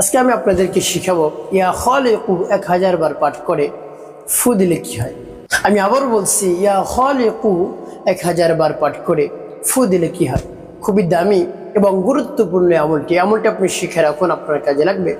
আজকে আমি আপনাদেরকে শিখাবো, ইয়া খালিকু এক হাজার বার পাঠ করে ফু দিলে কি হয়। আমি আবার বলছি, ইয়া খালিকু এক হাজার বার পাঠ করে ফু দিলে কি হয়। খুবই দামি এবং গুরুত্বপূর্ণ আমলটি। আমলটি আপনি শিখে রাখুন, আপনার কাজে লাগবে।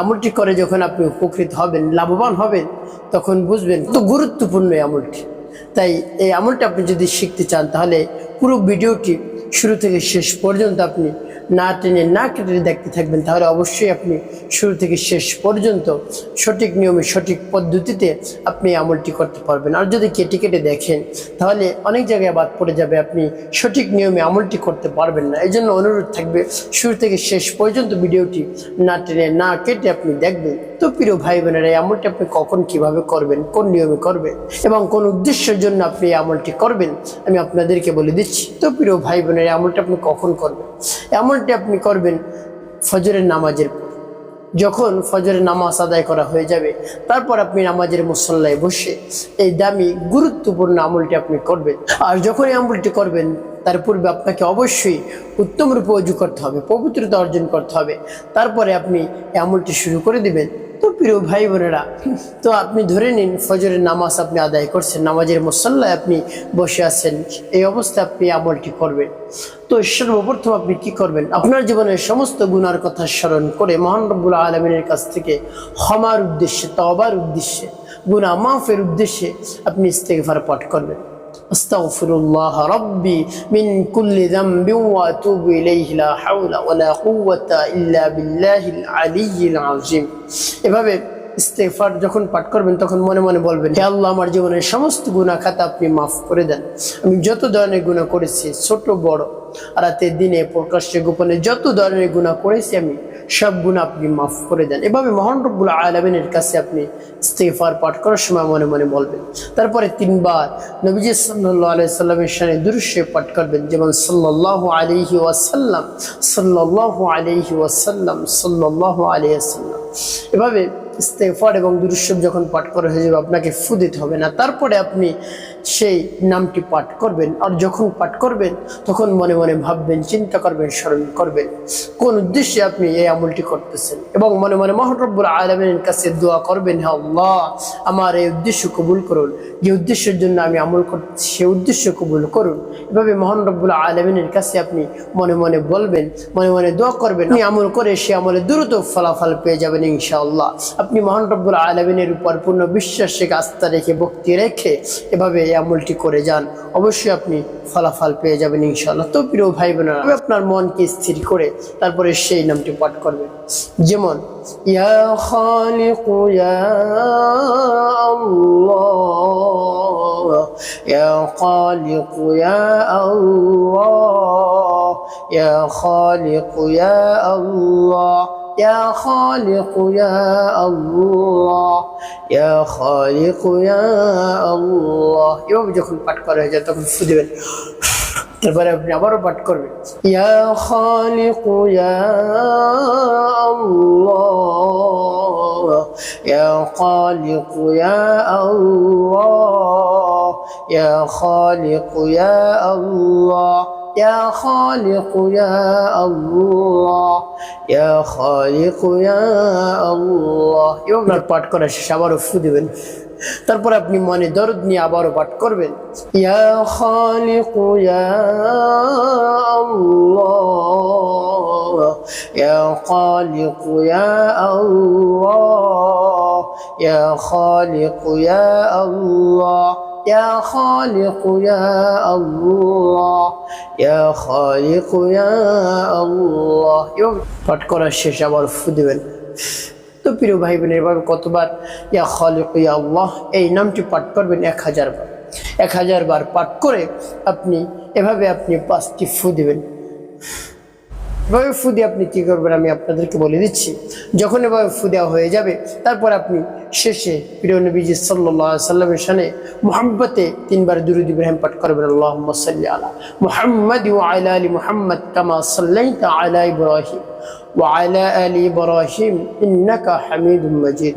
আমলটি করে যখন আপনি উপকৃত হবেন, লাভবান হবেন, তখন বুঝবেন তো গুরুত্বপূর্ণ আমলটি। তাই এই আমলটা আপনি যদি শিখতে চান, তাহলে পুরো ভিডিওটি শুরু থেকে শেষ পর্যন্ত আপনি না টেনে, না কেটে দেখতে থাকবেন, তাহলে অবশ্যই আপনি শুরু থেকে শেষ পর্যন্ত সঠিক নিয়মে, সঠিক পদ্ধতিতে আপনি আমলটি করতে পারবেন। আর যদি কেটে কেটে দেখেন, তাহলে অনেক জায়গায় বাদ পড়ে যাবে, আপনি সঠিক নিয়মে আমলটি করতে পারবেন না। এই জন্য অনুরোধ থাকবে, শুরু থেকে শেষ পর্যন্ত ভিডিওটি না টেনে, না কেটে আপনি দেখবেন। তো প্রিয় ভাই বোনেরা, এই আমলটি আপনি কখন কীভাবে করবেন, কোন নিয়মে করবেন এবং কোন উদ্দেশ্যের জন্য আপনি এই আমলটি করবেন, আমি আপনাদেরকে বলে দিচ্ছি। তো প্রিয় ভাই বোনেরা, এই আমলটি আপনি কখন করবেন? এই আমলটি আপনি করবেন ফজরের নামাজের যখন ফজরের নামাজ আদায় করা হয়ে যাবে, তারপর আপনি নামাজের মুসল্লায় বসে এই দামি, গুরুত্বপূর্ণ আমলটি আপনি করবেন। আর যখন এই আমলটি করবেন, তার পূর্বে আপনাকে অবশ্যই উত্তম রূপে অজু করতে হবে, পবিত্রতা অর্জন করতে হবে। তারপরে আপনি এই আমলটি শুরু করে দিবেন। প্রিয় ভাই বোনেরা, তো আপনি ধরে নিন, ফজরের নামাজ আপনি আদায় করছেন, নামাজের মুসল্লায় আপনি বসে আছেন, এই অবস্থায় আপনি আমলটি করবেন। তো সর্বপ্রথম আপনি কি করবেন? আপনার জীবনের সমস্ত গুনার কথা স্মরণ করে মহান রব্বুল আলমিনের কাছ থেকে ক্ষমার উদ্দেশ্যে তবার উদ্দেশ্যে গুনা মাফের উদ্দেশ্যে আপনি ইস্তেগফার পাঠ করবেন। أستغفر الله ربي من كل ذنب وأتوب إليه لا حول ولا قوة إلا بالله العلي العظيم এভাবে ইস্তেফার যখন পাঠ করবেন, তখন মনে মনে বলবেন, হে আল্লাহ, আমার জীবনের সমস্ত গুণা খাতা আপনি মাফ করে দেন। আমি যত ধরনের গুণা করেছি, ছোট, বড়, রাতে, দিনে, প্রকাশ্যে, গোপনে, যত ধরনের গুণা করেছি আমি সব গুণ আপনি মাফ করে দেন। এভাবে মহান রব্বুল আলমিনের কাছে আপনি ইস্তেফার পাঠ করার সময় মনে মনে বলবেন। তারপরে তিনবার নবীজি সাল্লাহ আলি সাল্লামের সামনে দুরুশে পাঠ করবেন। যেমন সাল্লাহ আলিহি ওয়াসাল্লাম সাল্লাহ আলিহি ওয়াসাল্লাম সাল্লাহ আলিয়াসাল্লাম এভাবে ইস্তেফার এবং দুরুসব যখন পাঠ করা হয়ে যাবে, আপনাকে ফু দিতে হবে না। তারপরে আপনি সেই নামটি পাঠ করবেন। আর যখন পাঠ করবেন, তখন মনে মনে ভাববেন, চিন্তা করবেন, স্মরণ করবেন, কোন উদ্দেশ্যে আপনি এই আমলটি করতেছেন। এবং মনে মনে মহারব্বুল আলমের কাছে দোয়া করবেন হ্যাঁ আল্লাহ, আমার এই উদ্দেশ্য কবুল করুন। যে উদ্দেশ্যের জন্য আমি আমল করছি সে উদ্দেশ্য কবুল করুন। এভাবে মহান রব্বুল আলমিনের কাছে আপনি মনে মনে বলবেন, মনে মনে দোয়া করবেন। আপনি আমল করে সে আমলে দ্রুত ফলাফল পেয়ে যাবেন, ইনশাআল্লাহ। আপনি মহান রব্বুল আলমিনের উপর পূর্ণ বিশ্বাস রেখে, আস্থা রেখে, ভক্তি রেখে এভাবে এই আমলটি করে যান, অবশ্যই আপনি ফলাফল পেয়ে যাবেন ইনশাআল্লাহ। তো প্রিয় ভাই বোনেরা আপনি আপনার মনকে স্থির করে তারপরে সেই নামটি পাঠ করবেন যেমন, ইয়া খালিক ইয়া আল্লাহ, ইয়া খালিক ইয়া ইয়া يا خالق يا الله يا خالق يا الله এভাবে যখন পাঠ করা হয়ে যায় তখন ফু দেবেন তারপরে আপনি আবারও পাঠ করবেন ইয়া খালিক ইয়া আল্লাহ ইয়া খালিক ইয়া আল্লাহ ইয়া খালিক ইয়া আল্লাহ يا خالق يا الله يا خالق يا الله এবার পাঠ করা শেষ আবারও ফু দেবেন তারপর আপনি মনে দরদ নিয়ে আবারও পাঠ করবেন ইয়া খালিক ইয়া আল্লাহ ইয়া খালিক ইয়া আল্লাহ ইয়া খালিক ইয়া আল্লাহ يا خالق يا الله يا خالق يا الله এবং পাঠ করার শেষ আবার ফু দেবেন তো প্রিয় ভাই বোনের এভাবে কতবার ইয়া খালিক ইয়া আল্লাহ এই নামটি পাঠ করবেন এক হাজার বার এক হাজার বার পাঠ করে আপনি এভাবে আপনি পাঁচটি ফু দেবেন এভাবে ফু দিয়ে আপনি কী করবেন আমি আপনাদেরকে বলে দিচ্ছি যখন এভাবে ফু দেওয়া হয়ে যাবে তারপর আপনি শেষে প্রিয় নবীজি সাল্লাহ সাল্লামের সানে মোহাম্মতে তিনবার দুরুদ ইব্রাহিম পাঠ করবেন আল্লাহ সাল্লি আলা মোহাম্মদ ও আয়লা আলী মোহাম্মদ কামা সাল্লাই আলা ইব্রাহিম ও আয়লা আলী ইব্রাহিম ইন্নাকা হামিদ মজিদ।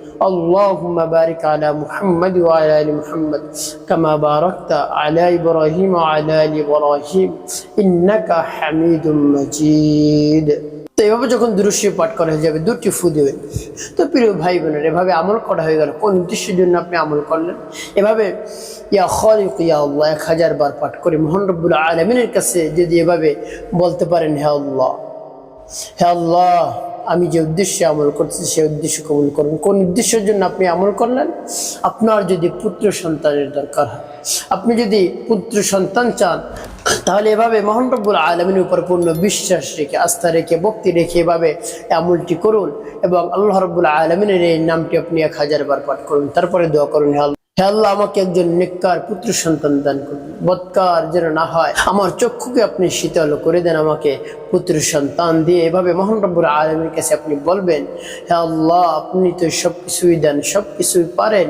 اللهم بارك على محمد وعلى ال محمد كما باركت على ابراهيم وعلى ال ابراهيم انك حميد مجيد তো এভাবে যখন দুরুশি পাঠ করা হয়ে যাবে দুটি ফু দেবেন তো প্রিয় ভাই বোনের এভাবে আমল করা হয়ে গেল কোন উদ্দেশ্যের জন্য আপনি আমল করলেন এভাবে ইয়া খলিক ইয়া আল্লাহ এক হাজার বার পাঠ করে মোহন রব্বুল আলমিনের কাছে যদি এভাবে বলতে পারেন হে আল্লাহ হে আল্লাহ আমি যে উদ্দেশ্যে আমল করছি সেই উদ্দেশ্য কবুল করুন। কোন উদ্দেশ্যের জন্য আপনি আমল করলেন? আপনার যদি পুত্র সন্তানের দরকার হয়। আপনি যদি পুত্র সন্তান চান, তাহলে এভাবে মোহন রব্বুল আলমিনের উপর পূর্ণ বিশ্বাস রেখে, আস্থা রেখে, ভক্তি রেখে এভাবে আমলটি করুন এবং আল্লাহ রব্বুল আলমিনের এই নামটি আপনি এক হাজার বার পাঠ করুন। তারপরে দোয়া করুন হে আল্লাহ, আমাকে একজন নেককার পুত্র সন্তান দান করুন। বৎকার যেন না হয়, আমার চক্ষুকে আপনি শীতল করে দেন, আমাকে পুত্র সন্তান দিয়ে এভাবে মোহন রব্বুর আলমের কাছে আপনি বলবেন, হে আল্লাহ, আপনি তো সব কিছুই দেন সব কিছুই পারেন,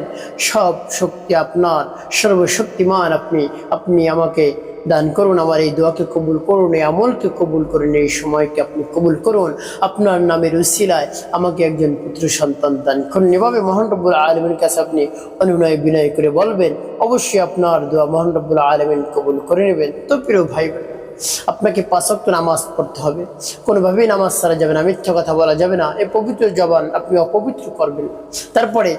সব শক্তি আপনার, সর্বশক্তিমান আপনি আপনি আমাকে দান করুন, আমার এই দোয়াকে কবুল করুন, এই আমলকে কবুল করুন, এই সময়কে আপনি কবুল করুন। আপনার নামের উসিলায় আমাকে একজন পুত্র সন্তান দান করুন। এভাবে মোহন রব্বুল আলমের কাছে আপনি অনুনয় বিনয় করে বলবেন, অবশ্যই আপনার দোয়া মোহন রব্বুল আলমিন কবুল করে নেবেন। তো প্রিয় ভাই আপনাকে পাঁচক্ত নামাজ পড়তে হবে। কোনোভাবেই নামাজ ছাড়া যাবে না, মিথ্যা কথা বলা যাবে না, এ পবিত্র জবান আপনি অপবিত্র করবেন। তারপরে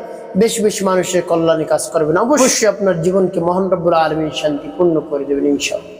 বেশি বেশি মানুষের কল্যাণে কাজ করবেন। অবশ্যই আপনার জীবনকে মোহন রব্বুল শান্তি শান্তিপূর্ণ করে দেবেন, ইনশাআল্লাহ।